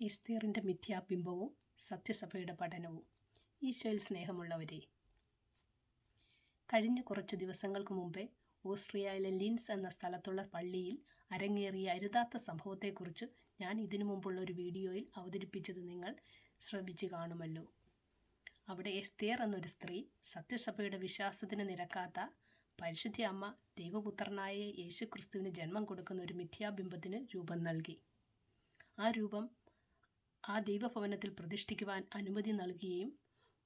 എസ്തേറിന്റെ മിഥ്യാബിംബവും സത്യസഭയുടെ പഠനവും ഈശോയിൽ സ്നേഹമുള്ളവരെ. കഴിഞ്ഞ കുറച്ചു ദിവസങ്ങൾക്ക് മുമ്പേ ഓസ്ട്രിയയിലെ ലിൻസ് എന്ന സ്ഥലത്തുള്ള പള്ളിയിൽ അരങ്ങേറിയ അരുതാത്ത സംഭവത്തെക്കുറിച്ച് ഞാൻ ഇതിനു മുമ്പുള്ള ഒരു വീഡിയോയിൽ അവതരിപ്പിച്ചത് നിങ്ങൾ ശ്രദ്ധിച്ചു കാണുമല്ലോ. അവിടെ എസ്തേർ എന്നൊരു സ്ത്രീ സത്യസഭയുടെ വിശ്വാസത്തിന് നിരക്കാത്ത പരിശുദ്ധ അമ്മ ദൈവപുത്രനായ യേശുക്രിസ്തുവിന് ജന്മം കൊടുക്കുന്ന ഒരു മിഥ്യാബിംബത്തിന് രൂപം നൽകി. ആ രൂപം ആ ദൈവഭവനത്തിൽ പ്രതിഷ്ഠിക്കുവാൻ അനുമതി നൽകുകയും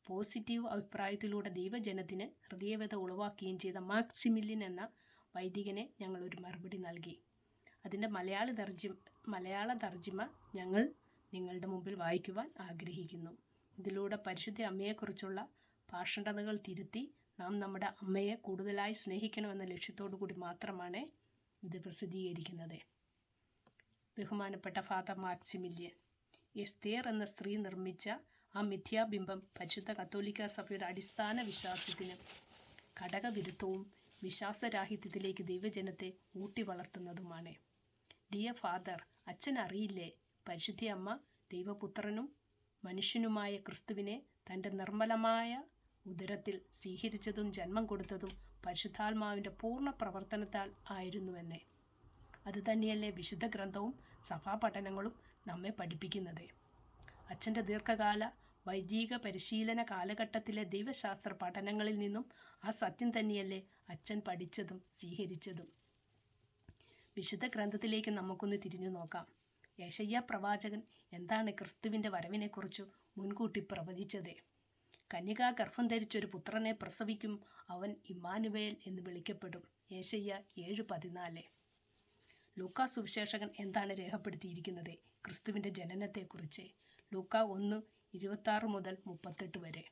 പോസിറ്റീവ് അഭിപ്രായത്തിലൂടെ ദൈവജനത്തിന് ഹൃദയവേദ ഉളവാക്കുകയും ചെയ്ത മാക്സിമില്യൻ എന്ന വൈദികനെ ഞങ്ങൾ ഒരു മറുപടി നൽകി. അതിന്റെ മലയാള തർജിമ മലയാള തർജിമ ഞങ്ങൾ നിങ്ങളുടെ മുമ്പിൽ വായിക്കുവാൻ ആഗ്രഹിക്കുന്നു. ഇതിലൂടെ പരിശുദ്ധ അമ്മയെക്കുറിച്ചുള്ള പാഷണ്ഡതകൾ തിരുത്തി നാം നമ്മുടെ അമ്മയെ കൂടുതലായി സ്നേഹിക്കണമെന്ന ലക്ഷ്യത്തോടു കൂടി മാത്രമാണ് ഇത് പ്രസിദ്ധീകരിക്കുന്നത്. ബഹുമാനപ്പെട്ട ഫാദർ മാക്സിമില്യൻ എസ്തേർ എന്ന സ്ത്രീ നിർമ്മിച്ച ആ മിഥ്യാബിംബം പരിശുദ്ധ കത്തോലിക്ക സഭയുടെ അടിസ്ഥാന വിശ്വാസത്തിന് ഘടകവിരുദ്ധവും വിശ്വാസരാഹിത്യത്തിലേക്ക് ദൈവജനത്തെ ഊട്ടി വളർത്തുന്നതുമാണ് ഡിയർ ഫാദർ അച്ഛൻ അറിയില്ലേ? പരിശുദ്ധി അമ്മ ദൈവപുത്രനും മനുഷ്യനുമായ ക്രിസ്തുവിനെ തന്റെ നിർമ്മലമായ ഉദരത്തിൽ സ്വീകരിച്ചതും ജന്മം കൊടുത്തതും പരിശുദ്ധാത്മാവിന്റെ പൂർണ പ്രവർത്തനത്താൽ ആയിരുന്നുവെന്നേ. അതുതന്നെയല്ലേ വിശുദ്ധ ഗ്രന്ഥവും സഭാപഠനങ്ങളും നമ്മെ പഠിപ്പിക്കുന്നത്. അച്ഛന്റെ ദീർഘകാല വൈദിക പരിശീലന കാലഘട്ടത്തിലെ ദൈവശാസ്ത്ര പഠനങ്ങളിൽ നിന്നും ആ സത്യം തന്നെയല്ലേ അച്ഛൻ പഠിച്ചതും സ്വീകരിച്ചതും. വിശുദ്ധ ഗ്രന്ഥത്തിലേക്ക് നമുക്കൊന്ന് തിരിഞ്ഞു നോക്കാം. യേശയ്യ പ്രവാചകൻ എന്താണ് ക്രിസ്തുവിന്റെ വരവിനെക്കുറിച്ച് മുൻകൂട്ടി പ്രവചിച്ചത്? കന്യക ഗർഭം ധരിച്ചൊരു പുത്രനെ പ്രസവിക്കും അവൻ ഇമ്മാനുവേൽ എന്ന് വിളിക്കപ്പെടും. യേശയ്യ ഏഴ് പതിനാല്. ലൂക്ക സുവിശേഷകൻ എന്താണ് രേഖപ്പെടുത്തിയിരിക്കുന്നത്? ക്രിസ്തുവിന്റെ ജനനത്തെക്കുറിച്ച്. ലൂക്ക ഒന്ന് ഇരുപത്താറ് മുതൽ മുപ്പത്തെട്ട് വരെ.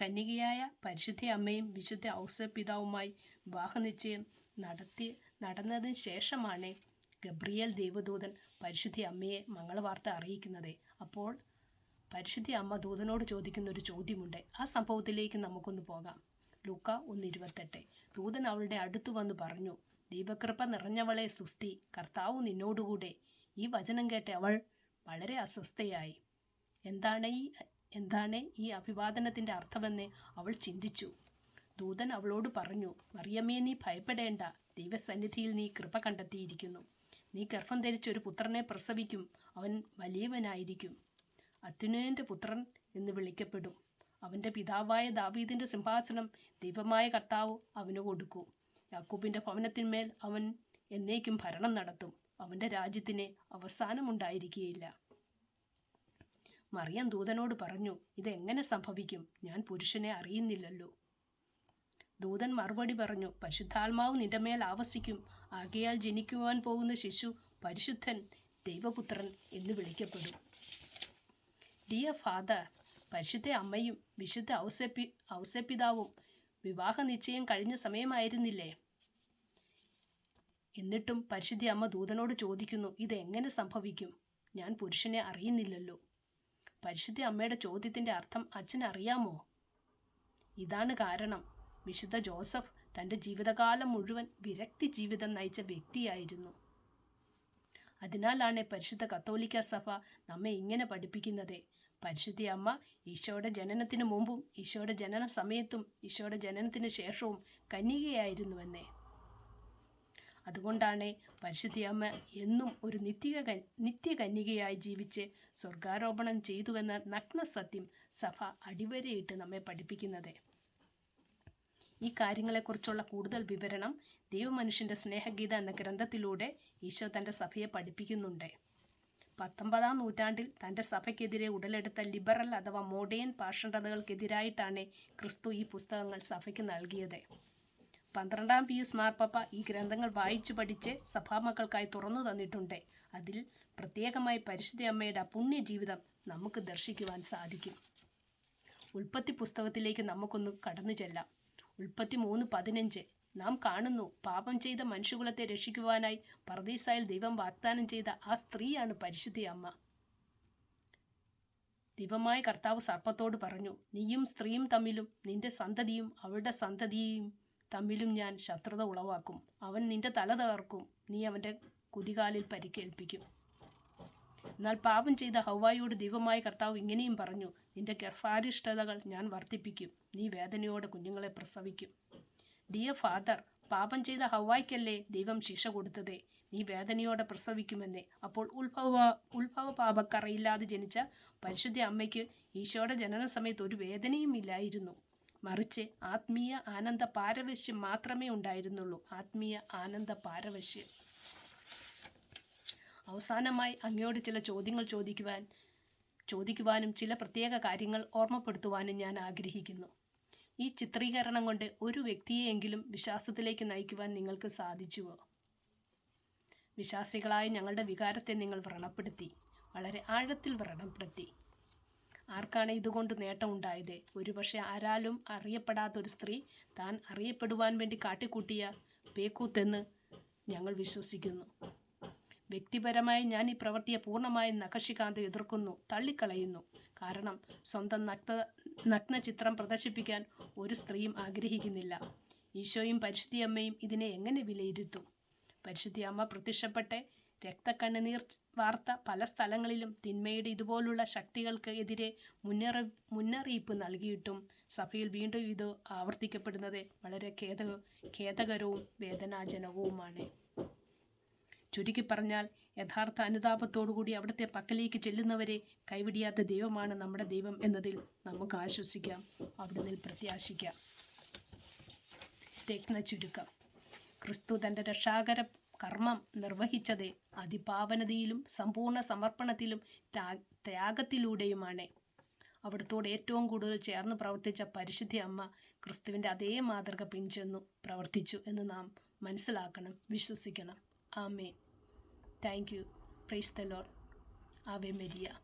കന്യകയായ പരിശുദ്ധ അമ്മയും വിശുദ്ധ ഔസപിതാവുമായി വിവാഹനിശ്ചയം നടത്തി നടന്നതിന് ശേഷമാണ് ഗബ്രിയേൽ ദേവദൂതൻ പരിശുദ്ധ അമ്മയെ മംഗളവാർത്ത അറിയിക്കുന്നത്. അപ്പോൾ പരിശുദ്ധ അമ്മ ദൂതനോട് ചോദിക്കുന്ന ഒരു ചോദ്യമുണ്ട്. ആ സംഭവത്തിലേക്ക് നമുക്കൊന്ന് പോകാം. ലൂക്ക ഒന്ന് ഇരുപത്തെട്ട്. ദൂതൻ അവളുടെ അടുത്തു വന്ന് പറഞ്ഞു ദീപകൃപ നിറഞ്ഞവളെ സുസ്തി കർത്താവ് നിന്നോടുകൂടെ. ഈ വചനം കേട്ട അവൾ വളരെ അസ്വസ്ഥയായി. എന്താണ് ഈ എന്താണ് ഈ അഭിവാദനത്തിന്റെ അർത്ഥമെന്ന് അവൾ ചിന്തിച്ചു. ദൂതൻ അവളോട് പറഞ്ഞു മറിയമ്മയെ നീ ഭയപ്പെടേണ്ട. ദൈവസന്നിധിയിൽ നീ കൃപ കണ്ടെത്തിയിരിക്കുന്നു. നീ ഗർഭം ധരിച്ച ഒരു പുത്രനെ പ്രസവിക്കും. അവൻ വലിയവനായിരിക്കും. അത്യുനയന്റെ പുത്രൻ എന്ന് വിളിക്കപ്പെടും. അവന്റെ പിതാവായ ദാവീദിന്റെ സിംഹാസനം ദൈവമായ കർത്താവ് അവന് കൊടുക്കൂ. യാക്കൂബിന്റെ ഭവനത്തിന്മേൽ അവൻ എന്നേക്കും ഭരണം നടത്തും. അവന്റെ രാജ്യത്തിന് അവസാനമുണ്ടായിരിക്കുകയില്ല. മറിയം ദൂതനോട് പറഞ്ഞു ഇതെങ്ങനെ സംഭവിക്കും? ഞാൻ പുരുഷനെ അറിയുന്നില്ലല്ലോ. ദൂതൻ മറുപടി പറഞ്ഞു പരിശുദ്ധാത്മാവ് നിന്റെ മേൽ ആവസിക്കും. ആകയാൽ ജനിക്കുവാൻ പോകുന്ന ശിശു പരിശുദ്ധൻ ദൈവപുത്രൻ എന്ന് വിളിക്കപ്പെടും. ഡിയർ ഫാദർ പരിശുദ്ധ അമ്മയും വിശുദ്ധ ഔസപ്പി ഔസപിതാവും വിവാഹ നിശ്ചയം കഴിഞ്ഞ സമയമായിരുന്നില്ലേ? എന്നിട്ടും പരിശുദ്ധി അമ്മ ദൂതനോട് ചോദിക്കുന്നു ഇതെങ്ങനെ സംഭവിക്കും? ഞാൻ പുരുഷനെ അറിയുന്നില്ലല്ലോ. പരിശുദ്ധ അമ്മയുടെ ചോദ്യത്തിന്റെ അർത്ഥം അച്ഛൻ അറിയാമോ? ഇതാണ് കാരണം. വിശുദ്ധ ജോസഫ് തന്റെ ജീവിതകാലം മുഴുവൻ വിരക്തി ജീവിതം നയിച്ച വ്യക്തിയായിരുന്നു. അതിനാലാണ് പരിശുദ്ധ കത്തോലിക്ക സഭ നമ്മെ ഇങ്ങനെ പഠിപ്പിക്കുന്നത്. പരിശുദ്ധ അമ്മ ഈശോയുടെ ജനനത്തിന് മുമ്പും ഈശോയുടെ ജനന സമയത്തും ഈശോയുടെ ജനനത്തിന് ശേഷവും കന്യകയായിരുന്നുവെന്നേ. അതുകൊണ്ടാണ് പരിശുദ്ധി അമ്മ എന്നും ഒരു നിത്യ നിത്യകന്യകയായി ജീവിച്ച് സ്വർഗാരോപണം ചെയ്തുവെന്ന നഗ്ന സത്യം സഭ അടിവരയിട്ട് നമ്മെ പഠിപ്പിക്കുന്നത്. ഈ കാര്യങ്ങളെക്കുറിച്ചുള്ള കൂടുതൽ വിവരണം ദൈവമനുഷ്യന്റെ സ്നേഹഗീത എന്ന ഗ്രന്ഥത്തിലൂടെ ഈശോ തന്റെ സഭയെ പഠിപ്പിക്കുന്നുണ്ട്. പത്തൊമ്പതാം നൂറ്റാണ്ടിൽ തന്റെ സഭയ്ക്കെതിരെ ഉടലെടുത്ത ലിബറൽ അഥവാ മോഡേൺ പാഷണ്ഡതകൾക്കെതിരായിട്ടാണ് ക്രിസ്തു ഈ പുസ്തകങ്ങൾ സഭയ്ക്ക് നൽകിയത്. പന്ത്രണ്ടാം പിയൂസ് മാർപ്പപ്പ ഈ ഗ്രന്ഥങ്ങൾ വായിച്ചു പഠിച്ച് സഭാമക്കൾക്കായി തുറന്നു തന്നിട്ടുണ്ട്. അതിൽ പ്രത്യേകമായി പരിശുദ്ധ അമ്മയുടെ പുണ്യ ജീവിതം നമുക്ക് ദർശിക്കുവാൻ സാധിക്കും. ഉൽപ്പത്തി പുസ്തകത്തിലേക്ക് നമുക്കൊന്ന് കടന്നു ചെല്ലാം. ഉൽപ്പത്തി മൂന്ന് പതിനഞ്ച് നാം കാണുന്നു. പാപം ചെയ്ത മനുഷ്യകുലത്തെ രക്ഷിക്കുവാനായി പർദീസായിൽ ദൈവം വാഗ്ദാനം ചെയ്ത ആ സ്ത്രീയാണ് പരിശുദ്ധി അമ്മ. ദൈവമായ കർത്താവ് സർപ്പത്തോട് പറഞ്ഞു നീയും സ്ത്രീയും തമ്മിലും നിന്റെ സന്തതിയും അവളുടെ സന്തതിയും തമ്മിലും ഞാൻ ശത്രുത ഉളവാക്കും. അവൻ നിന്റെ തല തകർക്കും. നീ അവന്റെ കുതികാലിൽ പരിക്കേൽപ്പിക്കും. എന്നാൽ പാപം ചെയ്ത ഹൗവായിയോട് ദൈവമായ കർത്താവ് ഇങ്ങനെയും പറഞ്ഞു നിന്റെ ഗർഭാരിഷ്ടതകൾ ഞാൻ വർദ്ധിപ്പിക്കും. നീ വേദനയോടെ കുഞ്ഞുങ്ങളെ പ്രസവിക്കും. ഡിയർ ഫാദർ പാപം ചെയ്ത ഹവായ്ക്കല്ലേ ദൈവം ശിക്ഷ കൊടുത്തത്? നീ വേദനയോടെ പ്രസവിക്കുമെന്നേ. അപ്പോൾ ഉത്ഭവ ഉത്ഭവ പാപക്കറയില്ലാതെ ജനിച്ച പരിശുദ്ധ അമ്മയ്ക്ക് ഈശോയുടെ ജനന സമയത്ത് ഒരു വേദനയും ഇല്ലായിരുന്നു. മറിച്ച് ആത്മീയ ആനന്ദ പാരവശ്യം മാത്രമേ ഉണ്ടായിരുന്നുള്ളൂ. ആത്മീയ ആനന്ദ പാരവശ്യം. അവസാനമായി അങ്ങയോട് ചില ചോദ്യങ്ങൾ ചോദിക്കുവാൻ ചോദിക്കുവാനും ചില പ്രത്യേക കാര്യങ്ങൾ ഓർമ്മപ്പെടുത്തുവാനും ഞാൻ ആഗ്രഹിക്കുന്നു. ഈ ചിത്രീകരണം കൊണ്ട് ഒരു വ്യക്തിയെയെങ്കിലും വിശ്വാസത്തിലേക്ക് നയിക്കുവാൻ നിങ്ങൾക്ക് സാധിച്ചുവോ? വിശ്വാസികളായ ഞങ്ങളുടെ വികാരത്തെ നിങ്ങൾ വ്രണപ്പെടുത്തി വളരെ ആഴത്തിൽ വ്രണപ്പെടുത്തി. ആർക്കാണ് ഇതുകൊണ്ട് നേട്ടം നേട്ടമുണ്ടായത് ഒരുപക്ഷെ ആരാലും അറിയപ്പെടാത്ത ഒരു സ്ത്രീ താൻ അറിയപ്പെടുവാൻ വേണ്ടി കാട്ടിക്കൂട്ടിയ പേക്കൂത്തെന്ന് ഞങ്ങൾ വിശ്വസിക്കുന്നു. വ്യക്തിപരമായി ഞാൻ ഈ പ്രവൃത്തിയെ പൂർണമായും നഖശികാന്ത് എതിർക്കുന്നു തള്ളിക്കളയുന്നു. കാരണം സ്വന്തം നഗ്ന നഗ്ന ചിത്രം പ്രദർശിപ്പിക്കാൻ ഒരു സ്ത്രീയും ആഗ്രഹിക്കുന്നില്ല. ഈശോയും പരിശുദ്ധിയമ്മയും ഇതിനെ എങ്ങനെ വിലയിരുത്തും? പരിശുദ്ധിയമ്മ പ്രത്യക്ഷപ്പെട്ട് രക്തക്കണ്ണുനീർ വാർത്ത പല സ്ഥലങ്ങളിലും തിന്മയുടെ ഇതുപോലുള്ള ശക്തികൾക്ക് എതിരെ മുന്നറി മുന്നറിയിപ്പ് നൽകിയിട്ടും സഭയിൽ വീണ്ടും ഇത് ആവർത്തിക്കപ്പെടുന്നത് വളരെ ഖേദ ഖേദകരവും വേദനാജനകവുമാണ്. ചുരുക്കി പറഞ്ഞാൽ യഥാർത്ഥ അനുതാപത്തോടുകൂടി അവിടുത്തെ പക്കലേക്ക് ചെല്ലുന്നവരെ കൈവിടിയാത്ത ദൈവമാണ് നമ്മുടെ ദൈവം എന്നതിൽ നമുക്ക് ആശ്വസിക്കാം. അവിടുന്ന് പ്രത്യാശിക്കാം. രത്ന ചുരുക്കം. ക്രിസ്തു തന്റെ രക്ഷാകര കർമ്മം നിർവഹിച്ചത് അതിപാവനതയിലും സമ്പൂർണ സമർപ്പണത്തിലും ത്യാഗത്തിലൂടെയുമാണ്. അവിടുത്തോട് ഏറ്റവും കൂടുതൽ ചേർന്ന് പ്രവർത്തിച്ച പരിശുദ്ധി അമ്മ ക്രിസ്തുവിന്റെ അതേ മാതൃക പിൻചെന്നു പ്രവർത്തിച്ചു എന്ന് നാം മനസ്സിലാക്കണം വിശ്വസിക്കണം. Amen. Thank you. Praise the Lord. Ave Maria.